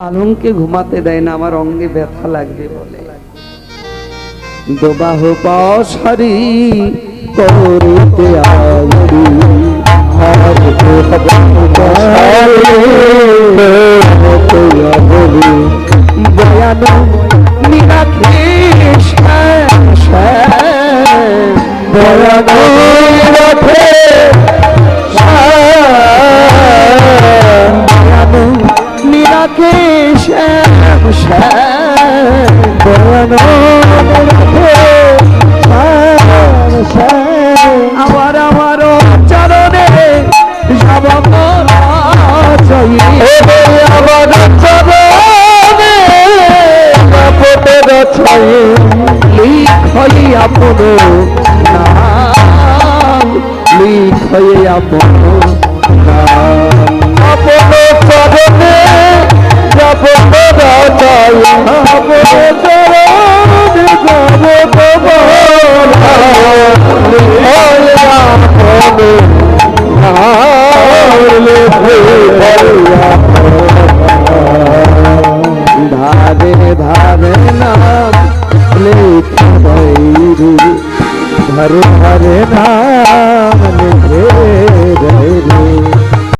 আলমকে ঘুমাতে দেয় না আমার অঙ্গে ব্যথা লাগবে বলে। দোবাহ পাশারি করতে নিরাখে শ্যাম নিরাখে শ্যাম শ্যাম। আমার আমার চরণে চাই আমার চরণে পটের ছাই। লিখই আপন নাম লিখই আপন নাম। ধারে ধারে নাম লেখা ধারে ধারে নাম